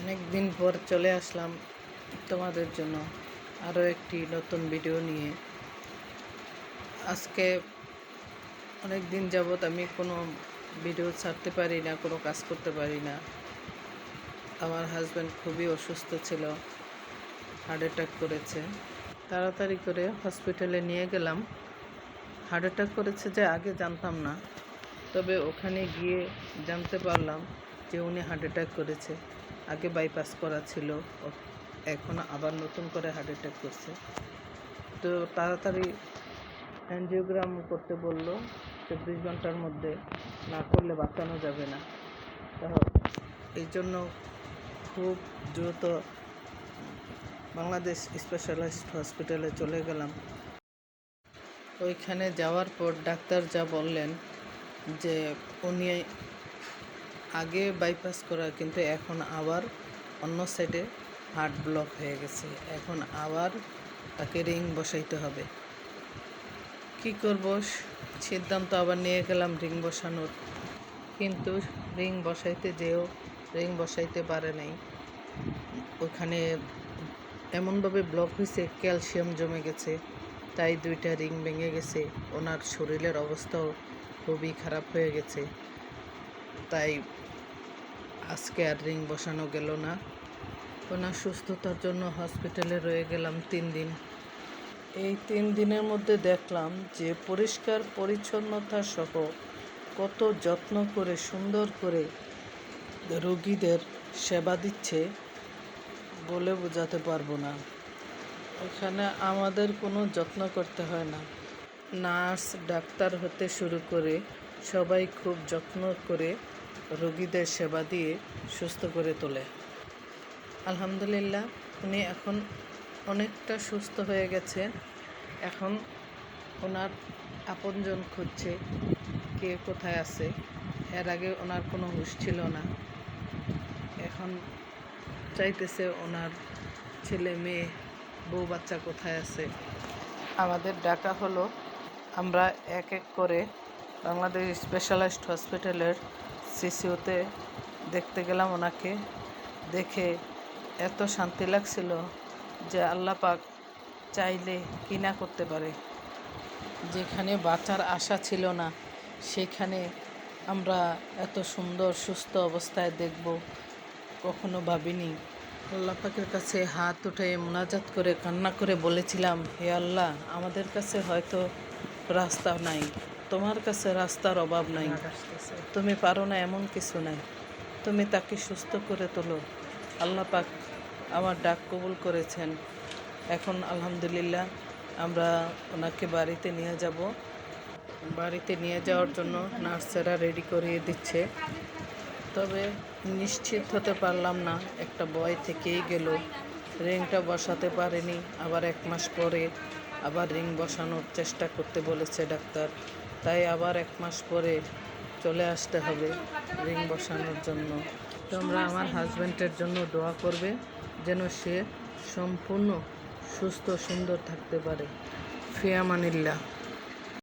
অনেক দিন পর চলে আসলাম তোমাদের জন্য আরও একটি নতুন ভিডিও নিয়ে। আজকে অনেক দিন যাবৎ আমি কোনো ভিডিও ছাড়তে পারি না, কোনো কাজ করতে পারি না। আমার হাজব্যান্ড খুবই অসুস্থ ছিল হার্ট অ্যাটাক করেছে। তাড়াতাড়ি করে হসপিটালে নিয়ে গেলাম। হার্ট অ্যাটাক করেছে যে আগে জানতাম না, তবে ওখানে গিয়ে জানতে পারলাম যে উনি হার্ট অ্যাটাক করেছে। আগে বাইপাস করা ছিল। এখন আবার নতুন করে হার্ট অ্যাটাক করছে। তো তাড়াতাড়ি অ্যানজিওগ্রাম করতে বলল, চব্বিশ ঘণ্টার মধ্যে না করলে বাঁচানো যাবে না। এই জন্য খুব দ্রুত বাংলাদেশ স্পেশালাইজড হসপিটালে চলে গেলাম। ওইখানে যাওয়ার পর ডাক্তার যা বললেন যে উনি আগে বাইপাস করা, কিন্তু এখন আবার অন্য সাইডে হার্ট ব্লক হয়ে গেছে। এখন আবার তাকে রিং বসাইতে হবে। কি করব? সিদ্ধান্ত আবার নিয়ে গেলাম রিং বসানোর। কিন্তু রিং বসাইতে যেও রিং বসাইতে পারে নাই। ওখানে এমনভাবে ব্লক হয়েছে ক্যালসিয়াম জমে গেছে, তাই দুইটা রিং ভেঙে গেছে। ওনার শরীরের অবস্থাও খুবই খারাপ হয়ে গেছে। তাই আজকে আর রিং বসানো গেল না। ওনার সুস্থতার জন্য হসপিটালে রয়ে গেলাম তিন দিন। এই তিন দিনের মধ্যে দেখলাম যে পরিষ্কার পরিচ্ছন্নতা সহ কত যত্ন করে, সুন্দর করে রোগীদের সেবা দিচ্ছে বলে বোঝাতে পারব না। এখানে আমাদের কোনো যত্ন করতে হয় না। নার্স, ডাক্তার হতে শুরু করে সবাই খুব যত্ন করে রোগীদের সেবা দিয়ে সুস্থ করে তোলে। আলহামদুলিল্লাহ, উনি এখন অনেকটা সুস্থ হয়ে গেছে। এখন ওনার আপনজন খুঁজছে কে কোথায় আছে। এর আগে ওনার কোনো হুঁশ ছিল না। এখন চাইতেছে ওনার ছেলে, মেয়ে, বউ, বাচ্চা কোথায় আছে। আমাদের ডাকা হলো, আমরা এক এক করে বাংলাদেশ স্পেশালাইজড হসপিটালের সিসিওতে দেখতে গেলাম ওনাকে। দেখে এত শান্তি লাগছিল যে আল্লাহ পাক চাইলে কি না করতে পারে। যেখানে বাঁচার আশা ছিল না, সেখানে আমরা এত সুন্দর, সুস্থ অবস্থায় দেখব কখনো ভাবিনি। আল্লাহ পাকের কাছে হাত উঠে মোনাজাত করে, কান্না করে বলেছিলাম, হে আল্লাহ, আমাদের কাছে হয়তো রাস্তা নাই। তোমার কাছে রাস্তার অভাব নাই। তুমি পারো না এমন কিছু নাই। তুমি তাকে সুস্থ করে তোলো। আল্লাহ পাক আমার ডাক কবুল করেছেন। এখন আলহামদুলিল্লাহ আমরা ওনাকে বাড়িতে নিয়ে যাব। বাড়িতে নিয়ে যাওয়ার জন্য নার্সেরা রেডি করিয়ে দিচ্ছে। তবে নিশ্চিত হতে পারলাম না একটা বয় থেকেই গেল। রিংটা বসাতে পারেনি আবার এক মাস পরে আবার রিং বসানোর চেষ্টা করতে বলেছে ডাক্তার। তাই আবার এক মাস পরে চলে আসতে হবে রিং বসানোর জন্য। তোমরা আমার হাজব্যান্ডের জন্য দোয়া করবে যেন সে সম্পূর্ণ সুস্থ সুন্দর থাকতে পারে। ফিয়ামানিল্লাহ